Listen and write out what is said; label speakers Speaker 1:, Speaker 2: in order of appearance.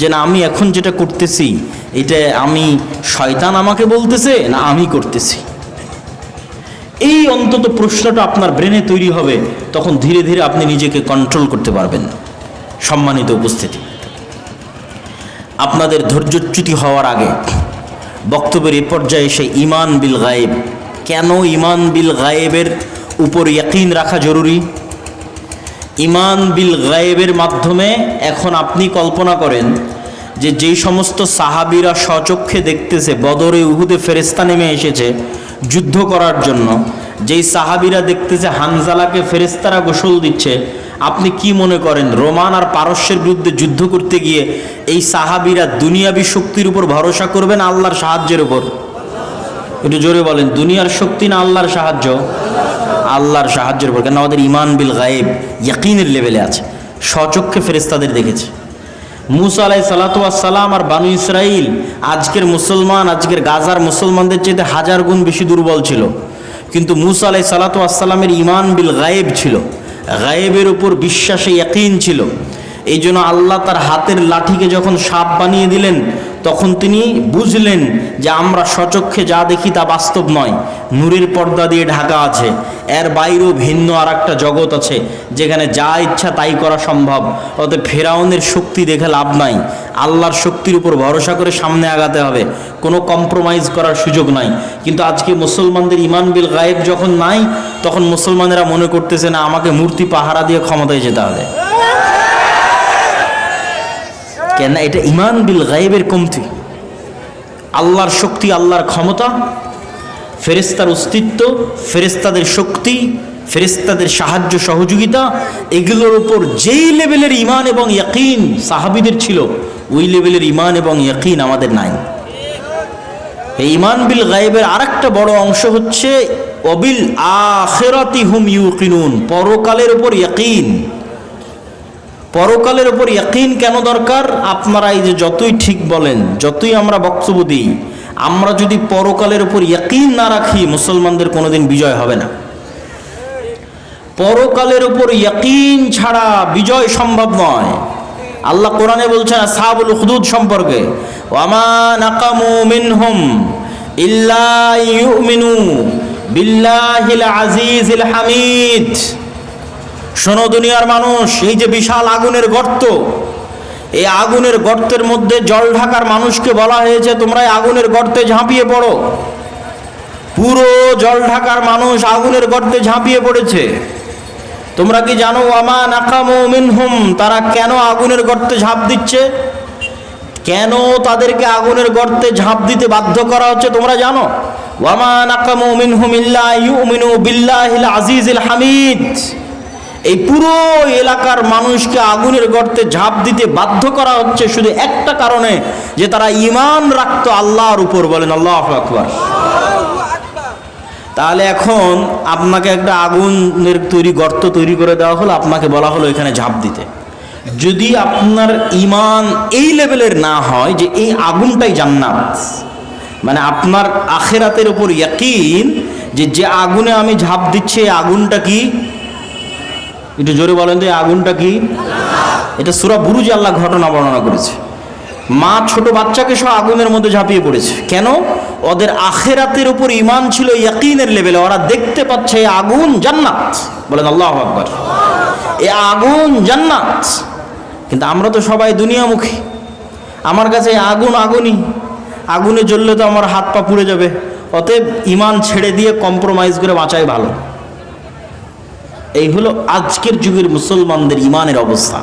Speaker 1: যে না, আমি এখন যেটা করতেছি, এটা আমি শয়তান আমাকে বলতেছে, না আমি করতেছি? এই অন্তত প্রশ্নটা আপনার ব্রেনে তৈরি হবে, তখন ধীরে ধীরে আপনি নিজেকে কন্ট্রোল করতে পারবেন, সম্মানিত উপস্থিতি। আপনাদের ধৈর্যচ্যুতি হওয়ার আগে, বক্তব্যের এ পর্যায়ে এসে ইমান বিল গায়েব। কেন ইমান বিল গায়েবের উপর ইয়াকিন রাখা জরুরি? ইমান বিল গায়েবের মাধ্যমে এখন আপনি কল্পনা করেন যে যেই সমস্ত সাহাবিরা স্বচক্ষে দেখতেছে, বদরে উহুদে ফেরেস্তা নেমে এসেছে যুদ্ধ করার জন্য, যেই সাহাবিরা দেখতেছে হানজালাকে ফেরেস্তারা গোসল দিচ্ছে, আপনি কি মনে করেন রোমান আর পারস্যের বিরুদ্ধে যুদ্ধ করতে গিয়ে এই সাহাবিরা দুনিয়াবী শক্তির উপর ভরসা করবেন আল্লাহর সাহায্যের উপর? একটু জোরে বলেন, দুনিয়ার শক্তি না আল্লাহর সাহায্য? আল্লাহর সাহায্যের উপর। কেন আমাদের ইমান বিল গায়েব, ইয়াকিনের লেভেলে আছে। স্বচক্ষে ফেরেস্তাদের দেখেছে। মুসা আলাই সালাতাম আর বানু ইসরাইল আজকের মুসলমান, আজকের গাজার মুসলমানদের চেয়ে হাজার গুণ বেশি দুর্বল ছিল। কিন্তু মুসা আলাই সালাতামের ইমান বিল গায়েব ছিল। গায়েবের উপর বিশ্বাসে ইয়াকিন ছিল। এই জন্য আল্লাহ তার হাতের লাঠিকে যখন সাপ বানিয়ে দিলেন তখন তিনি বুঝলেন যে আমরা সচক্ষে যা দেখি তা বাস্তব নয়। নূরের পর্দা দিয়ে ঢাকা আছে। এর বাইরেও ভিন্ন আর একটা জগৎ আছে, যেখানে যা ইচ্ছা তাই করা সম্ভব। অতএব ফেরাউনের শক্তি দেখে লাভ নাই। আল্লাহর শক্তির উপর ভরসা করে সামনে আগাতে হবে। কোনো কম্প্রোমাইজ করার সুযোগ নাই। কিন্তু আজকে মুসলমানদের ইমান বিল গায়েব যখন নাই, তখন মুসলমানেরা মনে করতেছে, না, আমাকে মূর্তি পাহারা দিয়ে ক্ষমতায় যেতে হবে। কেন? এটা ইমান বিল গায়েবের কমতি। আল্লাহর শক্তি, আল্লাহর ক্ষমতা ফেরেস্তার অস্তিত্ব ফেরেস্তাদের শক্তি ফেরেস্তাদের সাহায্য, সহযোগিতা, এগুলোর উপর যেই লেভেলের ইমান এবং ইয়াকিন সাহাবিদের ছিল, ওই লেভেলের ইমান এবং ইয়াকিন আমাদের নাই। এই ইমান বিল গায়েবের আরেকটা বড় অংশ হচ্ছে অবিল আখেরাতি হুম ইউকিনুন, পরকালের উপর ইয়াকিন। পরকালের উপর ইয়াকিন কেন দরকার? আপনারা এই যে যতই ঠিক বলেন, যতই আমরা বক্তব্য দিই, আমরা যদি পরকালের উপর ইয়াকিন না রাখি, মুসলমানদের কোনোদিন বিজয় হবে না। পরকালের উপর ইয়াকিন ছাড়া বিজয় সম্ভব নয়। আল্লাহ কোরআনে বলছেন সাহাবুল হুদুদ সম্পর্কে, ওয়ামা নাকামু মিনহুম ইল্লা ইউমিনু বিল্লাহিল আজিজিল হামিদ। শোনো দুনিয়ার মানুষ, এই যে বিশাল আগুনের গর্ত, এই আগুনের গর্তের মধ্যে জল ঢাকার মানুষকে বলা হয়েছে, তোমরা আগুনের গর্তে ঝাঁপিয়ে পড়ো। পুরো জল ঢাকার মানুষ আগুনের গর্তে ঝাঁপিয়ে পড়েছে। তোমরা কি জানো আমা নাকামু মিনহুম, তারা কেন আগুনের গর্তে ঝাঁপ দিচ্ছে? কেন তাদেরকে আগুনের গর্তে ঝাঁপ দিতে বাধ্য করা হচ্ছে, তোমরা জানো? ওয়ামা নাকামু মিনহুম ইল্লা ইউমিনু বিল্লাহিল আজিজিল হামিদ। এই পুরো এলাকার মানুষকে আগুনের গর্তে ঝাঁপ দিতে বাধ্য করা হচ্ছে শুধু একটা কারণে, যে তারা ইমান রাখত আল্লাহর উপর বলেন আল্লাহ আকবর। তাহলে এখন আপনাকে একটা আগুনের তৈরি গর্ত তৈরি করে দেওয়া হলো, আপনাকে বলা হলো এখানে ঝাঁপ দিতে। যদি আপনার ইমান এই লেভেলের না হয় যে এই আগুনটাই জান্নাত মানে আপনার আখেরাতের উপর ইয়াকিন যে যে আগুনে আমি ঝাঁপ দিচ্ছি, এই আগুনটা কি একটু জোরে বলেন তো আগুনটা কি? এটা সুরা বুরুজ আল্লাহ ঘটনা বর্ণনা করেছে। মা ছোট বাচ্চাকে সব আগুনের মধ্যে ঝাঁপিয়ে পড়েছে। কেন? ওদের আখেরাতের উপর ইমান ছিল ইয়াকিনের লেভেলে। ওরা দেখতে পাচ্ছে আগুন জান্নাত। বলেন আল্লাহ আকবর। এ আগুন জান্নাত। কিন্তু আমরা তো সবাই দুনিয়ামুখী। আমার কাছে আগুন আগুনই। আগুনে জ্বললে তো আমার হাত পা পুড়ে যাবে। অতএব ইমান ছেড়ে দিয়ে কম্প্রোমাইজ করে বাঁচাই ভালো। এই হলো আজকের যুগের মুসলমানদের ইমানের অবস্থা।